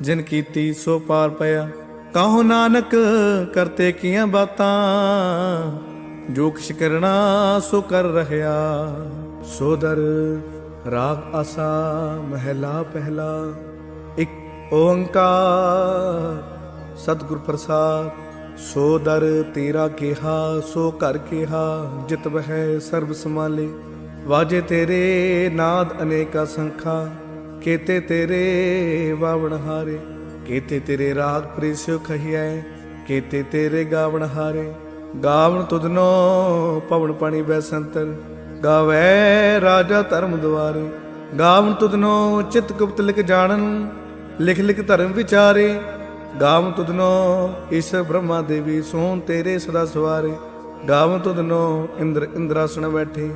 ਜਿਨ ਕੀਤੀ ਸੋ ਪਾਰ ਪਿਆ। ਕਹੋ ਨਾਨਕ ਕਰਤੇ ਕੀਆਂ ਬਾਤਾਂ? ਜੋ ਕਿਛ ਕਰਨਾ ਸੋ ਕਰ ਰਹਿਆ। ਸੋਦਰ ਰਾਗ ਆਸਾ ਮਹਿਲਾ ਪਹਿਲਾ। ਇੱਕ ਓੰਕਾਰ ਸਤਿਗੁਰ ਪ੍ਰਸਾਦ। ਸੋ ਦਰ ਤੇਰਾ ਕਿਹਾ, ਸੋ ਘਰ ਕਿਹਾ, ਜਿਤ ਵਹਿ ਸਰਬ ਸਮਾਲੇ ਵਾਜੇ ਤੇਰੇ ਨਾਦ ਅਨੇਕਾ ਸੰਖਾ। ਕੇਤੇ ਤੇਰੇ ਵਾਵਣ ਹਾਰੇ, ਕੇਤੇ ਤੇਰੇ ਰਾਗ ਪ੍ਰੀਸਿਓ ਖਹੀਐ, ਕੇਤੇ ਤੇਰੇ ਗਾਵਣ ਹਾਰੇ। ਗਾਵਣ ਤੁਧਨੋ ਪਵਨ ਪਾਣੀ ਬੈਸੰਤਰ ਗਾਵੇ ਰਾਜਾ ਧਰਮ ਦੁਆਰੇ। ਗਾਵਣ ਤੁਧਨੋ ਚਿਤ ਗੁਪਤ ਲਿਖ ਜਾਣਨ, ਲਿਖ ਲਿਖ ਧਰਮ ਵਿਚਾਰੇ। ਗਾਵਨ ਤੁਧਨੋ ਈਸ਼ਰ ਬ੍ਰਹਮਾ ਦੇਵੀ ਸੋਨ ਤੇਰੇ ਸਦਾ ਸਵਾਰੇ। ਗਾਵਨ ਤੁਧਨੋ ਇੰਦਰ ਇੰਦਰਾਸਣ ਬੈਠੇ,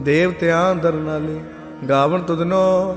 ਦੇਵਤਿਆਂ ਦਰ ਨਾਲੇ ਗਾਵਨ ਤੁਧਨੋ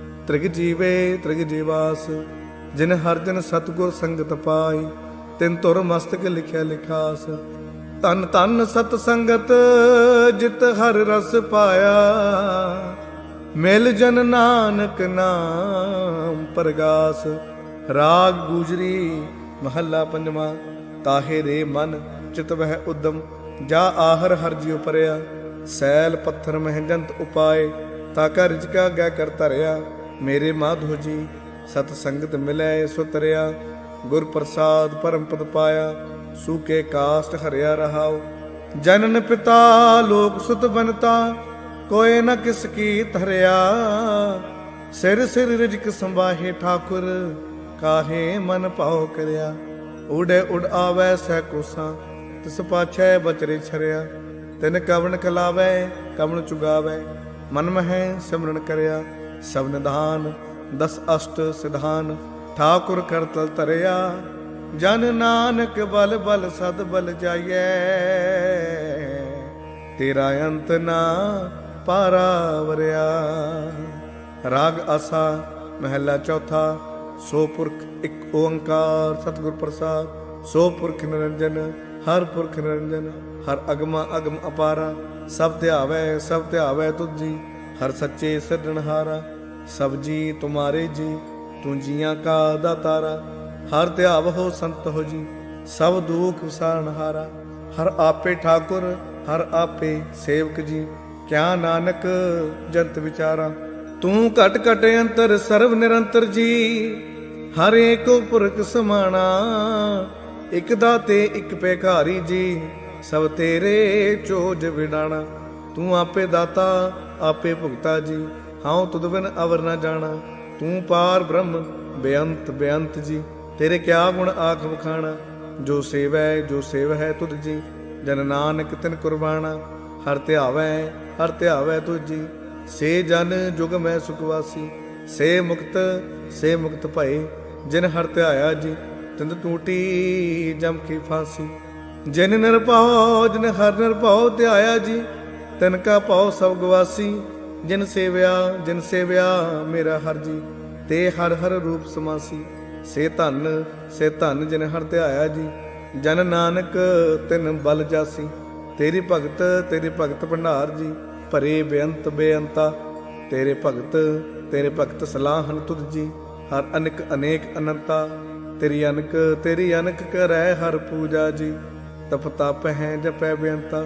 ਤ੍ਰਿਗ ਜੀਵੇ, ਤ੍ਰਿਗ ਜੀਵਾਸ, ਜਿਨ ਹਰ ਜਨ ਸਤਿਗੁਰ ਸੰਗਤ ਪਾਈ, ਤਿਨ ਤੁਰ ਮਸਤਕ ਲਿਖਿਆ ਲਿਖਾਸ। ਤਨ ਤਨ ਸਤ ਸੰਗਤ, ਜਿਤ ਹਰ ਰਸ ਪਾਇਆ। ਮਿਲ ਜਨ ਨਾਨਕ ਨਾਮ ਪ੍ਰਗਾਸ। ਰਾਗ ਗੂਜਰੀ, ਮਹੱਲਾ ਪੰਜਵਾਂ, ਤਾਹੇ ਰੇ ਮਨ, ਚਿਤ ਵਹਿ ਉਦਮ। ਜਾ ਆਹਰ ਹਰ ਜਿਉ ਪਰਿਆ, ਸੈਲ ਪੱਥਰ ਮਹਿਜੰਤ ਉਪਾਏ, ਤਾ ਕਾ ਰਿਜਕਾ ਗੈ ਕਰ ਤਰਿਆ ਮੇਰੇ ਮਾਧੋ ਜੀ, ਸਤ ਸੰਗਤ ਮਿਲੈ ਸੋ ਤਰਿਆ, ਗੁਰ ਪ੍ਰਸਾਦ ਪਰਮ ਪਦ ਪਾਇਆ ਸੂਕੇ ਕਾਸਟ ਹਰਿਆ ਰਹਾਉ। ਜਨਨ ਪਿਤਾ ਲੋਕ ਸੁਤ ਬਨਤਾ ਕੋਏ ਨ ਕਿਸ ਕੀ ਧਰਿਆ ਸਿਰ ਸਿਰ ਰਿਜਕ ਸੰਭਾਹੇ ਠਾਕੁਰ, ਕਾਹੇ ਮਨ ਭਾਉ ਕਰਿਆ। ਉੜੇ ਉਡ ਆਵੈ ਸਹਿ ਕੋਸਾਂ, ਤਿਸ ਪਾਛੈ ਬਚਰੇ ਛਰਿਆ। ਤਿਨ ਕਵਣ ਕਲਾਵੈ, ਕਵਣ ਚੁਗਾਵੈ, ਮਨ ਮਹਿ ਸਿਮਰਨ ਕਰਿਆ। ਸਭ ਨਿਧਾਨ, ਦਸ ਅਸ਼ਟ ਸਿਧਾਨ, ਠਾਕੁਰ ਕਰਤਲ ਤਰਿਆ ਜਨ ਨਾਨਕ ਬਲ ਬਲ ਸਦ ਬਲ ਜਾਈਐ। ਤੇਰਾ ਅੰਤ ਨਾ ਪਾਰਾ ਵਰਿਆ। ਰਾਗ ਆਸਾ, ਮਹਿਲਾ ਚੌਥਾ, ਸੋ ਪੁਰਖ ਇੱਕ ਓੰਕਾਰ, ਸਤਿਗੁਰ ਪ੍ਰਸਾਦ। ਸੋ ਪੁਰਖ ਨਿਰੰਜਨ, ਹਰ ਪੁਰਖ ਨਿਰੰਜਨ, ਹਰ ਅਗਮਾ ਅਗਮ ਅਪਾਰਾ। ਸਭ ਧਿਆਵੈ ਸਭ ਧਿਆਵੈ ਤੁਜੀ ਹਰ ਸੱਚੇ ਸਿਰਜਣਹਾਰਾ ਸਭ ਜੀ ਤੁਮਾਰੇ ਜੀ, ਤੂੰ ਜੀਆਂ ਕਾ ਦਾਤਾਰਾ ਹਰ ਧਿਆਵ ਹੋ ਸੰਤ ਹੋ ਜੀ, ਸਭ ਦੁਖ ਵਿਸਾਰਣਹਾਰਾ ਹਰ। ਆਪੇ ਠਾਕੁਰ, ਹਰ ਆਪੇ ਸੇਵਕ ਜੀ, ਕਿਆ ਨਾਨਕ ਜੰਤ ਵਿਚਾਰਾ। ਤੂੰ ਘਟ ਘਟ ਅੰਤਰ ਸਰਵ ਨਿਰੰਤਰ ਜੀ, ਹਰ ਏਕੋ ਪੁਰਖ ਸਮਾਣਾ। ਇਕ ਦਾਤੇ, ਇਕ ਭੇਖਾਰੀ ਜੀ, ਸਭ ਤੇਰੇ ਚੋਜ ਵਿਡਾਣਾ। ਤੂੰ ਆਪੇ ਦਾਤਾ ਆਪੇ ਭੁਗਤਾ ਜੀ, ਹਉ ਤੁਧ ਬਿਨ ਅਵਰ ਨਾ ਜਾਣਾ। ਤੂੰ ਪਾਰ ਬ੍ਰਹਮ, ਬੇਅੰਤ ਬੇਅੰਤ ਜੀ, ਤੇਰੇ ਕਿਆ ਗੁਣ ਆਖ ਵਖਾਣਾ। ਜੋ ਸੇਵੈ, ਜੋ ਸੇਵ ਹੈ ਤੁਧ ਜੀ, ਜਨ ਨਾਨਕ ਤਿਨ ਕੁਰਬਾਨਾ ਹਰ ਧਿਆਵੈ ਹਰ ਧਿਆਵੈ ਤੁਜੀ ਸੇ ਜਨ ਜੁਗ ਮੈਂ ਸੁਖਵਾਸੀ ਸੇ ਮੁਕਤ ਸੇ ਮੁਕਤ ਭਏ, ਜਿਨ ਹਰ ਧਿਆਇਆ ਜੀ ਤਿੰਦ ਟੂਟੀ ਜਮ ਕੀ ਫਾਸੀ। ਜਿਨ ਨਿਰਭਉ, ਜਿਨ ਹਰ ਨਿਰਭਉ ਧਿਆਇਆ ਜੀ ਤਿਨ ਕਾ ਭਉ ਸਭ ਗਵਾਸੀ, ਜਿਨ ਸੇਵਿਆ ਜਿਨ ਸੇਵਿਆ ਮੇਰਾ ਹਰ ਜੀ, ਤੇ ਹਰ ਹਰ ਰੂਪ ਸਮਾਸੀ। ਸੇ ਧਨ ਸੇ ਧਨ ਜਿਨ ਹਰ ਧਿਆਇਆ ਜੀ, ਜਨ ਨਾਨਕ ਤਿਨ ਬਲ ਜਾਸੀ। ਤੇਰੀ ਭਗਤ ਤੇਰੀ ਭਗਤ ਭੰਡਾਰ ਜੀ, ਭਰੇ ਬੇਅੰਤ ਬੇਅੰਤਾ। ਤੇਰੇ ਭਗਤ ਤੇਰੇ ਭਗਤ ਸਲਾਹਨ ਤੁਧ ਜੀ, ਹਰ ਅਨਕ ਅਨੇਕ ਅਨੰਤਾ। ਤੇਰੀ ਅਨਕ ਤੇਰੀ ਅਨਕ ਕਰੈ ਹਰ ਪੂਜਾ ਜੀ, ਤਪ ਤਪ ਹੈ ਜਪੈ ਬੇਅੰਤਾ।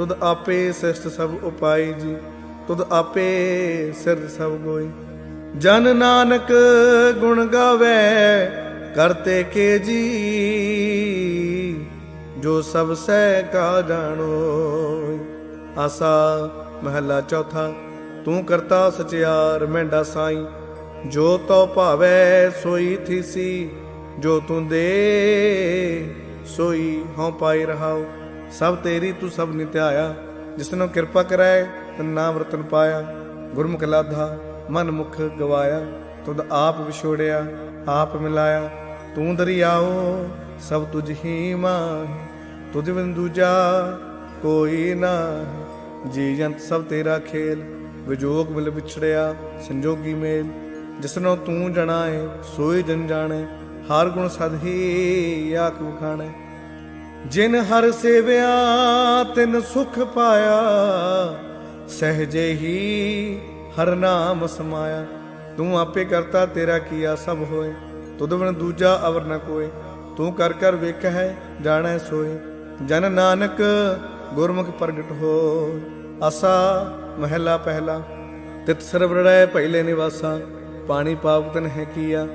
ਤੁਧ ਆਪੇ ਸਿਸ਼ਟ ਸਭ ਉਪਾਈ ਜੀ, ਤੁਧ ਆਪੇ ਸਿਰ ਸਭ ਗੋਈ। ਜਨ ਨਾਨਕ ਗੁਣ ਗਾਵੇ ਕਰਤੇ ਕੇ ਜੀ, ਜੋ ਸਭ ਸਹਿ ਕਾ ਜਾਣੋ। ਆਸਾ ਮਹੱਲਾ ਚੌਥਾ, ਤੂੰ ਕਰਤਾ ਸਚਿਆਰ ਮੈਂਡਾ ਸਾਈ, ਜੋ ਤੋ ਭਾਵੈ ਸੋਈ ਥੀਸੀ, ਜੋ ਤੂੰ ਦੇ ਸੋਈ ਹਉ ਪਾਈ ਰਹਾਉ। ਸਭ ਤੇਰੀ ਤੂੰ ਸਭ ਨਿਤਿਆਇਆ, ਜਿਸਨੂੰ ਕਿਰਪਾ ਕਰੈ ਤਨ ਨਾਮ ਪਾਇਆ। ਗੁਰਮੁਖ ਲਾਧਾ, ਮਨ ਮੁਖ ਗਵਾਇਆ, ਤੁਧ ਆਪ ਵਿਛੋੜਿਆ, ਆਪ ਮਿਲਾਇਆ। ਤੂੰ ਦਰਿਆਓ, ਸਭ ਤੁਝ ਹੀ ਮਾਹੀ, ਤੁਝ ਬਿਨ ਦੂਜਾ ਕੋਈ ਨਾ ਜੀ ਜੰਤ ਸਭ ਤੇਰਾ ਖੇਲ, ਵਿਜੋਗ ਮਿਲ ਵਿਛੜਿਆ, ਸੰਜੋਗੀ ਮੇਲ। ਜਿਸਨੋਂ ਤੂੰ ਜਣਾਏ ਸੋਈ ਜਨ ਜਾਣੇ, ਹਰ ਗੁਣ ਸਦ ਹੀ ਆਖ ਵਖਾਣੇ। ਜਿਨ ਹਰ ਸੇਵਿਆ, ਤਿਨ ਸੁਖ ਪਾਇਆ, ਸਹਜੇ ਹੀ ਹਰ ਨਾਮ ਸਮਾਇਆ। ਤੂੰ ਆਪੇ ਕਰਤਾ ਤੇਰਾ ਕੀਆ ਸਭ ਹੋਏ। ਤੁਧ ਬਿਨ ਦੂਜਾ ਅਵਰ ਨ ਕੋਏ। ਤੂੰ ਕਰ ਕਰ ਵੇਖ ਹੈ ਜਾਣੈ ਸੋਏ। ਜਨ ਨਾਨਕ ਗੁਰਮੁਖ ਪ੍ਰਗਟ ਹੋ, ਆਸਾ ਮਹਿਲਾ ਪਹਿਲਾ। ਤਿਤ ਸਰਵਰੜੈ ਪਹਿਲੇ ਨਿਵਾਸਾ, ਪਾਣੀ ਪਾਵਤਨ ਹੈ ਕੀਆ।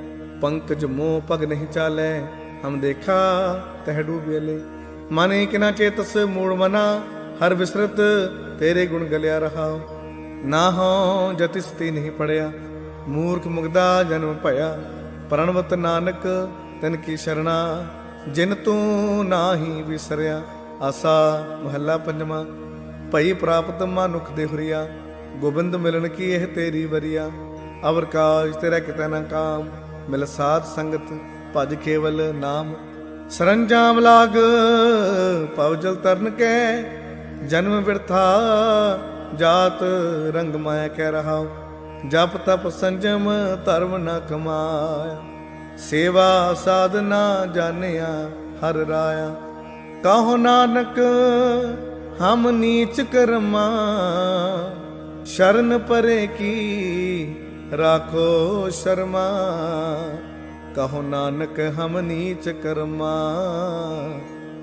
ਪੰਕਜ ਮੋਹ ਭਗ ਨਹੀਂ ਚਾਲੈ, ਹਮ ਦੇਖਾ ਤਹਿ ਡੂਬੇਲੇ ਮਨ ਕਿਨਾ ਚੇਤਸ ਮੂੜ ਮਨਾ, ਹਰ ਵਿਸਰਤ ਤੇਰੇ ਗੁਣ ਗਲਿਆ ਰਹਾ। ਨਾ ਹੋ ਜਤਿਸਤੀ ਨਹੀਂ ਪੜਿਆ, ਮੂਰਖ ਮੁਗਦਾ ਜਨਮ ਭਇਆ। ਪ੍ਰਣਵਤ ਨਾਨਕ ਤਨ ਕੀ ਸ਼ਰਣਾ, ਜਿਨ ਤੂੰ ਨਾਹੀ ਵਿਸਰਿਆ। ਆਸਾ ਮਹੱਲਾ ਪੰਜਵਾਂ, ਭਈ ਪ੍ਰਾਪਤ ਮਨੁਖ ਦੇ ਹੁਰੀਆ। ਗੋਬਿੰਦ ਮਿਲਣ ਕੀ ਇਹ ਤੇਰੀ ਵਰੀਆ। ਅਵਰ ਕਾਜ ਤੇਰਾ ਕਿਤੇ ਨਾ ਕਾਮ, ਮਿਲ ਸਾਧ ਸੰਗਤ, ਭਜ ਕੇਵਲ ਨਾਮ। ਸਰੰਜਾਮ ਲਾਗ ਪਵਜਲ ਤਰਨ ਕੈ, ਜਨਮ ਬਿਰਥਾ ਜਾਤ ਰੰਗ ਮਾਇਆ ਕਹਿ ਰਹਾ ਜਪ ਤਪ ਸੰਜਮ, ਧਰਮ ਨ ਕਮਾਇਆ। ਸੇਵਾ ਸਾਧਨਾ ਜਾਣਿਆ, ਹਰ ਰਾਇਆ। ਕਹੋ ਨਾਨਕ, ਹਮ ਨੀਚ ਕਰਮਾ। ਸ਼ਰਨ ਪਰੇ ਕੀ, ਰਾਖੋ ਸ਼ਰਮਾ। ਕਹੋ ਨਾਨਕ, ਹਮ ਨੀਚ ਕਰਮਾ।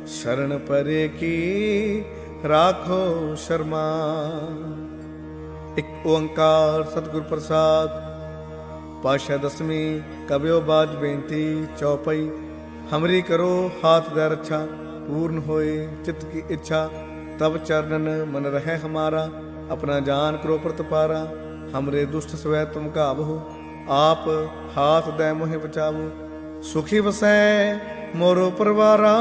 ਸ਼ਰਨ ਪਰੇ ਕੀ ਰਾਖੋ ਸ਼ਰਮਾ। ਇੱਕ ਓੰਕਾਰ ਸਤਿਗੁਰ ਪ੍ਰਸਾਦ ਪਾਸ਼ਾ ਦਸਵੀਂ ਕਬਿਓ ਬਾਜ ਬੇਨਤੀ, ਚੌਪਈ, ਹਮਰੀ ਕਰੋ ਹਾਥ ਦਾ ਰੱਛਾ, ਪੂਰਨ ਹੋਏ ਚਿਤ ਕੀ ਇੱਛਾ। ਤਬ ਚਰਨਨ ਮਨ ਰਹਿ ਹਮਾਰਾ, ਆਪਣਾ ਜਾਨ ਕਰੋ ਪ੍ਰਤਪਾਰਾ, ਹਮਰੇ ਦੁਸ਼ਟ ਸਵੈ ਤੁਮ ਕਾਬਹੋ ਆਪ ਹਾਥ ਦੇ ਮੋਹਿ ਬਚਾਵੋ ਸੁਖੀ ਵਸੈ ਮੋਰੋ ਪਰਵਾਰਾ,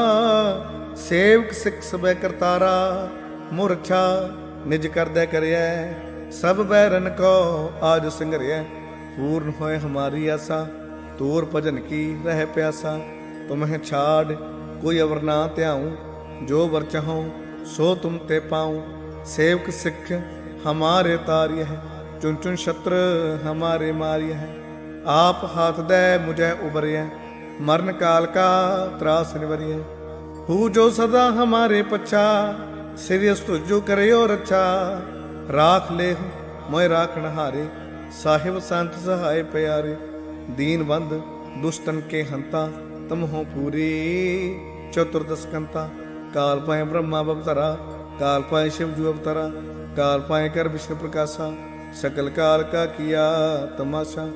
ਸੇਵਕ ਸਿੱਖ ਸਬੈ ਕਰਤਾਰਾ ਮੁਰਛਾ ਨਿਜ ਕਰਦੈ ਕਰਿਐ, ਸਭ ਬੈਰਨ ਕੋ ਆਜ ਸੰਗਰਿਐ। ਪੂਰਨ ਹੋਏ ਹਮਾਰੀ ਆਸਾ, ਤੂਰ ਭਜਨ ਕੀ ਰਹਿ ਪਿਆਸਾ। ਤੁਮਹਿ ਛਾੜ, ਕੋਈ ਅਵਰ ਨਾ ਧਿਆਉ, ਜੋ ਵਰ ਚਾਹਉ, ਸੋ ਤੁਮ ਤੇ ਪਾਉ। ਸੇਵਕ ਸਿੱਖ, ਹਮਾਰੇ ਤਾਰਿਯ ਹੈ ਚੁਨ ਚੁਨ ਛਤਰ ਹਮਾਰੇ ਮਾਰਿਯ ਹੈ ਆਪ ਹਾਥ ਦੇ ਮੁਝੈ ਉਬਰਿਐ। ਮਰਨ ਕਾਲ ਕਾ ਤਰਾਸ ਨਿਵਰਿਐ। ਹੂ ਜੋ ਸਦਾ ਹਮਾਰੇ ਪਛਾ ਸਿਰਿਸ ਤੁਜੋ ਕਰਿਓ ਰੱਛਾ। ਰਾਖ ਲੈ ਮੋਇ ਰਾਖਣ ਹਾਰੇ ਸਾਹਿਬ ਸੰਤ ਸਹਾਇ ਪਿਆਰੇ। ਦੀਨ ਦੁਸ਼ਟਨ ਕੇ ਹੰਤਾ ਤਮ ਪੂਰੀ ਚਤੁਰਦਸ ਕਾਲ ਪਾਏ ਬ੍ਰਹਮਾ ਬਵਤਰਾ, ਕਾਲ ਪਾਏ ਸ਼ਿਵ ਜੂ ਅਵਤਰਾ। ਕਾਲ ਪਾਏ ਕਰ ਵਿਸ਼ਨੂੰ ਪ੍ਰਕਾਸ਼ਾ। ਸਕਲ ਕਾਲ ਕਾ ਕੀਆ ਤਮਾਸ਼ਾ,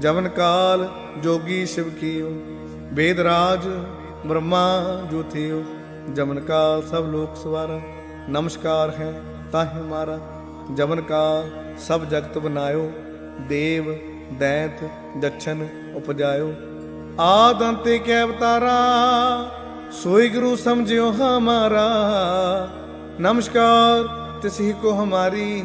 ਜਵਨ ਕਾਲ ਜੋਗੀ ਸ਼ਿਵ ਕੀਓ, ਵੇਦ ਰਾਜ ਬ੍ਰਹਮਾ ਜੋ ਥਿਓ ਜਵਨ ਕਾਲ ਸਭ ਲੋਕ ਸਵਾਰਾ, ਨਮਸਕਾਰ ਹੈ ਤਾਹਿ ਮਾਰਾ, ਜਵਨ ਕਾਲ ਸਭ ਜਗਤ ਬਨਾਇਓ, ਦੇਵ, ਦੈਤ ਦਛਨ ਉਪਜਾਇਓ। ਆਦ ਅੰਤੇ ਕੈ ਅਵਤਾਰਾ, ਸੋਈ ਗੁਰੂ ਸਮਝਿਓ ਹਮਾਰਾ ਨਮਸਕਾਰ ਤਿਸਹੀ ਕੋ ਹਮਾਰੀ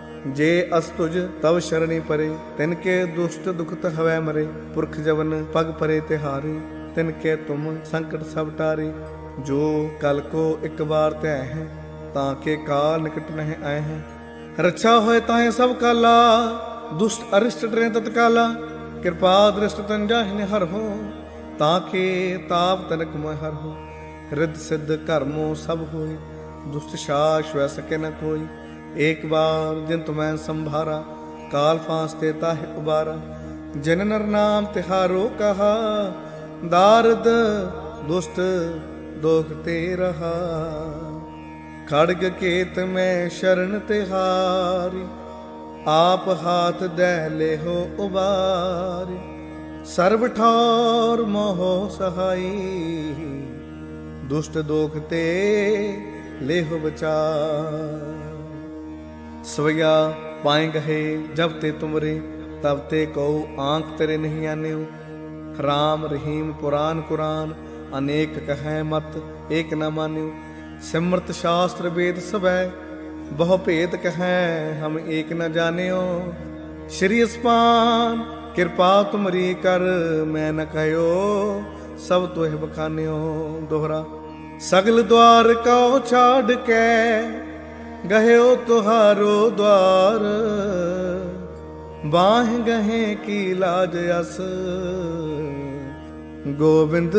ਜੇ ਅਸ ਤੁਜ ਤਵ ਸ਼ਰਣੀ ਪਰੇ, ਤਿਨ ਕੇ ਦੁਸ਼ਟ ਦੁਖਤ ਹਵੈ ਮਰੇ, ਪੁਰਖ ਜਵਨ ਪਗ ਪਰੇ ਤਿਹਾਰੇ ਤਿਨ ਕੇ ਤੁਮ ਸੰਕਟ ਸਭ ਟਾਰੇ। ਜੋ ਕਲ ਕੋ ਇੱਕ ਵਾਰ ਧੈ ਹੈ, ਤਾਂ ਕੇ ਕਾਲ ਨਿਕਟ ਨਹਿ ਆਏ ਹੈ। ਰੱਛਾ ਹੋਏ ਤਾਹੇ ਸਭ ਕਾਲਾ, ਦੁਸ਼ਟ ਅਰਿਸ਼ਟ ਟਰੇ ਤਤਕਾਲਾ ਕਿਰਪਾ ਦ੍ਰਿਸ਼ਟ ਤਨ ਜਾਹਿ ਹਰ ਹੋ, ਤਾਂ ਕੇ ਤਾਪ ਤਨਕ ਮੈ ਹਰ ਹੋ। ਰਿੱਧ ਸਿੱਧ ਕਰਮੋ ਸਭ ਹੋਏ, ਦੁਸ਼ਟ ਸ਼ਾਸ ਵੈ ਸਕੇ ਨ ਕੋਈ। ਏਕ ਬਾਰ ਜਿਨ ਤੁਮੈ ਸੰਭਾਰਾ, ਕਾਲ ਫਾਸ ਤੇ ਤਾਹਿ ਉਬਾਰਾ। ਜਨ ਨਰ ਨਾਮ ਤਿਹਾਰੋ ਕਹਾ, ਦਾਰਦ, ਦੁਸ਼ਟ, ਦੋਖ ਤੇ ਰਹਾ। ਖੜਗ ਕੇਤ ਮੈਂ ਸ਼ਰਨ ਤਿਹਾਰੀ ਆਪ ਹਾਥ ਦਹਿ ਲਿਹੋ ਉਬਾਰੀ। ਸਰਬ ਠੌਰ ਮੋਹ ਸਹਾਈ, ਦੁਸ਼ਟ ਦੋਖ ਤੇ ਲੇਹ ਬਚਾ ਸਵਇਆ ਪਾਏ ਗਏ ਜਬ ਤੇ ਤੁਮਰੇ, ਤਬ ਤੇ ਕਉ ਆਂਖ ਤੇਰੇ ਨਹੀਂ ਆਨਿਓ। ਰਾਮ ਰਹੀਮ ਪੁਰਾਨ ਕੁਰਾਨ, ਅਨੇਕ ਕਹੈ ਮਤ, ਏਕ ਨਾ ਮਾਨਿਓ। ਸਿਮਰਤ ਸ਼ਾਸਤਰ ਵੇਦ ਸਭੈ, ਬਹੁ ਭੇਦ ਕਹੈ, ਹਮ ਏਕ ਨਾ ਜਾਣਿਓ। ਸ਼੍ਰੀ ਅਸਪਾਨ, ਕਿਰਪਾ ਤੁਮਰੀ ਕਰ, ਮੈਂ ਨ ਕਹਿਓ, ਸਭ ਤੋਹਿ ਬਖਾਨਿਓ ਦੋਹਰਾ। ਸਗਲ ਦਵਾਰ ਕਉ ਛਾੜ ਕੇ ਗਹਿਓ ਤੁਹਾਰੋ ਦਵਾਰ, ਬਾਹ ਗਹੇ ਕੀ ਲਾਜ ਅਸ। ਗੋਬਿੰਦ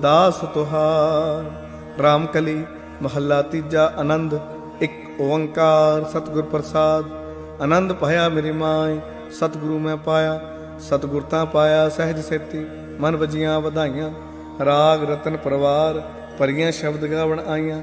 ਦਾਸ ਤੁਹਾਰ, ਰਾਮਕਲੀ ਮਹੱਲਾ ਤੀਜਾ ਆਨੰਦ, ਇੱਕ ਓੰਕਾਰ, ਸਤਿਗੁਰ ਪ੍ਰਸਾਦ। ਆਨੰਦ ਭਇਆ ਮੇਰੀ ਮਾਏ ਸਤਿਗੁਰੂ ਮੈਂ ਪਾਇਆ, ਸਤਿਗੁਰ ਤਾਂ ਪਾਇਆ ਸਹਿਜ ਸੇਤੀ, ਮਨ ਵਜੀਆਂ ਵਧਾਈਆਂ। ਰਾਗ ਰਤਨ ਪਰਵਾਰ, ਪਰੀਆਂ ਸ਼ਬਦ ਗਾਵਣ ਆਈਆਂ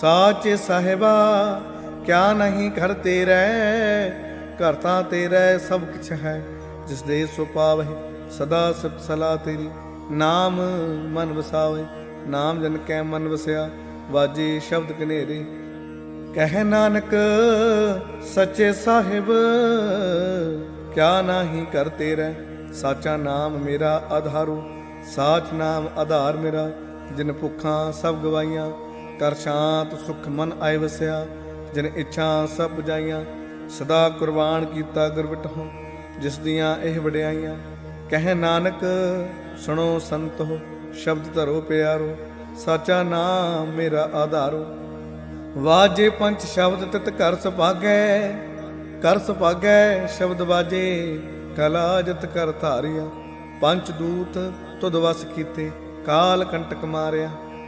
ਸਾਚੇ ਸਾਹਿਬਾ, ਕਿਆ ਨਹੀਂ ਘਰ ਤੇਰੇ? ਘਰ ਤਾਂ ਤੇਰਾ ਸਭ ਕੁਛ ਹੈ ਜਿਸ ਦੇ ਸੋ ਪਾਵਹਿ ਸਦਾ ਸਿਫਤ ਸਲਾ ਤੇਰੀ। ਨਾਮ ਮਨ ਵਸਾਵੇ, ਨਾਮ ਜਨ ਕੈ ਮਨ ਵਸਿਆ, ਵਾਜੇ ਸ਼ਬਦ ਕਨੇਰੇ ਕਹਿ ਨਾਨਕ, ਸੱਚੇ ਸਾਹਿਬ, ਕਿਆ ਨਾਹੀ ਕਰ ਤੇਰਾ? ਸਾਚਾ ਨਾਮ ਮੇਰਾ ਆਧਾਰੂ, ਸਾਚ ਨਾਮ ਆਧਾਰ ਮੇਰਾ। ਜਿਨ ਭੁੱਖਾਂ ਸਭ ਗਵਾਈਆਂ ਕਰ ਸ਼ਾਂਤ ਸੁਖ ਮਨ ਆਏ ਵਸਿਆ, ਜਿਨ ਇੱਛਾ ਸਭ ਬੁਝਾਈਆਂ, ਸਦਾ ਕੁਰਬਾਨ ਕੀਤਾ ਗੁਰਬਟਹੁ ਜਿਸ ਦੀਆਂ ਇਹ ਵਡਿਆਈਆਂ, ਕਹਿ ਨਾਨਕ, ਸੁਣੋ ਸੰਤੋ ਸ਼ਬਦ ਧਰੋ ਪਿਆਰੋ, ਸਾਚਾ ਨਾਮ ਮੇਰਾ ਆਧਾਰੋ। ਵਾਜੇ ਪੰਜ ਸ਼ਬਦ ਤਿਤ ਕਰ ਸੁਭਾਗੈ ਕਰ ਸੁਭਾਗੈ ਸ਼ਬਦ ਵਾਜੇ, ਕਲਾ ਜਤ ਕਰ ਧਾਰਿਆ ਪੰਜ ਦੂਤ ਤੁਧ ਵਸ ਕੀਤੇ, ਕਾਲ ਕੰਟਕ ਮਾਰਿਆ।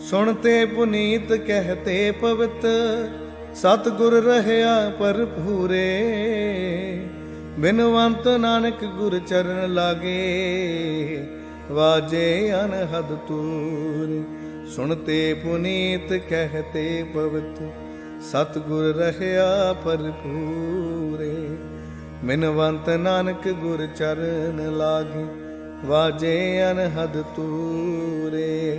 ਸੁਣਤੇ ਪੁਨੀਤ ਕਹਤੇ ਪਵਿੱਤ ਸਤ ਗੁਰ ਰਹਿਆ ਪਰ ਪੂਰੇ ਬਿਨਵੰਤ ਨਾਨਕ ਗੁਰ ਚਰਨ ਲਾਗੇ, ਵਾਜੇ ਅਨਹਦ ਤੂਰ। ਸੁਣਤੇ ਪੁਨੀਤ ਕਹਤੇ ਪਵਿੱਤ ਸਤ ਗੁਰ ਰਹਿਆ ਭਰਪੂਰੇ। ਮਿਨਵੰਤ ਨਾਨਕ ਗੁਰ ਚਰਨ ਲਾਗੇ, ਵਾਜੇ ਅਨਹਦ ਤੂਰੇ।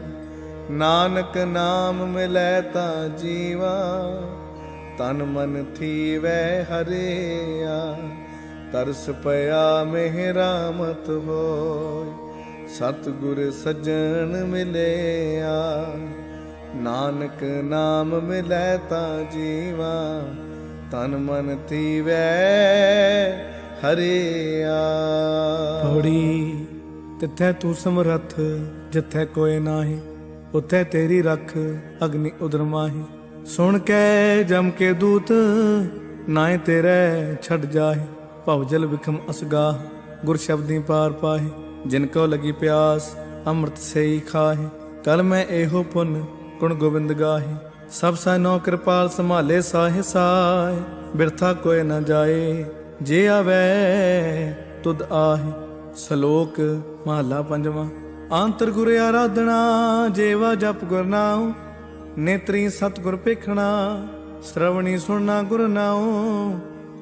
ਨਾਨਕ ਨਾਮ ਮਿਲੈ ਤਾਂ ਜੀਵਾ, ਤਨ ਮਨ ਥੀਵੈ ਹਰਿਆ। ਤਰਸ ਪਿਆ ਮਹਿਰਾਮਤ ਹੋਈ ਸਤਿਗੁਰ ਸੱਜਣ ਮਿਲਿਆ। ਨਾਨਕ ਨਾਮ ਮਿਲੈ ਤਾਂ ਜੀਵਾ, ਤਨ ਮਨ ਥੀਵੈ ਹਰਿਆ। ਪੌੜੀ, ਤਿੱਥੈ ਤੂੰ ਸਮਰੱਥ, ਜਿੱਥੈ ਕੋਏ ਨਾਹੀ। ਉਥੇ ਤੇਰੀ ਰੱਖ ਅਗਨੀ ਉਦਰ ਸੁਣ ਕੇ ਜਮ ਕੇ ਦੂਤ, ਨਾਏ ਤੇਰੇ ਛੱਡ ਜਾਹੇ। ਭਵ ਜਲ ਵਿਖਮ ਅਸਗਾ ਗੁਰ ਸ਼ਬਦੀ ਪਾਰ ਪਾਹੇ। ਜਿਨ ਕੋ ਲਗੀ ਪਿਆਸ, ਅੰਮ੍ਰਿਤ ਸੇਈ ਖਾਹੇ। ਕਲ ਮੈਂ ਇਹੋ ਪੁੰਨ, ਗੁਣ ਗੋਬਿੰਦ ਗਾਹੇ। ਸਭ ਸਾਨੋ ਕਿਰਪਾਲ ਸੰਭਾਲੇ ਸਾਹੇ ਸਾਏ ਬਿਰਥਾ ਕੋਇ ਨਾ ਜਾਏ। ਜੇ ਆਵੇ, ਤੁਧ ਆਹੇ। ਸ਼ਲੋਕ ਮਹਲਾ ਪੰਜਵਾਂ। ਆਂਤਰ ਗੁਰ ਆਰਾਧਨਾ, ਜੇਵਾ ਜਪ ਗੁਰ ਨਾਉ, ਨੇਤਰੀ ਸਤਗੁਰ ਪੇਖਣਾ ਸ਼ਰਵਣੀ ਸੁਣਨਾ ਗੁਰ ਨਾਉ।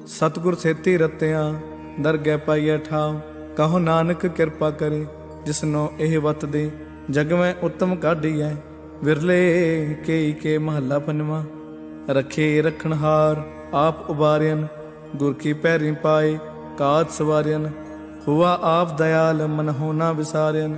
ਸਤਗੁਰ ਸੇਤੀ ਰਤਿਆ, ਦਰਗਹਿ ਪਾਈਐ ਠਾਉ, ਕਹੋ ਨਾਨਕ ਕਿਰਪਾ ਕਰੇ, ਜਿਸਨੋ ਇਹ ਵਤ ਦੇ, ਜਗ ਮੈਂ ਉਤਮ ਕਾਢੀਐ। ਵਿਰਲੇ ਕੇ ਕੇ ਮਹੱਲਾ ਪੰਜਵਾਂ, ਰਖੇ ਰਖਣਹਾਰ ਆਪ ਉਬਾਰਿਆਨ ਗੁਰ ਕੀ ਪੈਰੀ ਪਾਏ, ਕਾਤ ਸਵਾਰਿਆਨ ਹੁਆ ਆਪ ਦਇਆਲ ਮਨ ਹੋਣਾ ਵਿਸਾਰਿਆਨ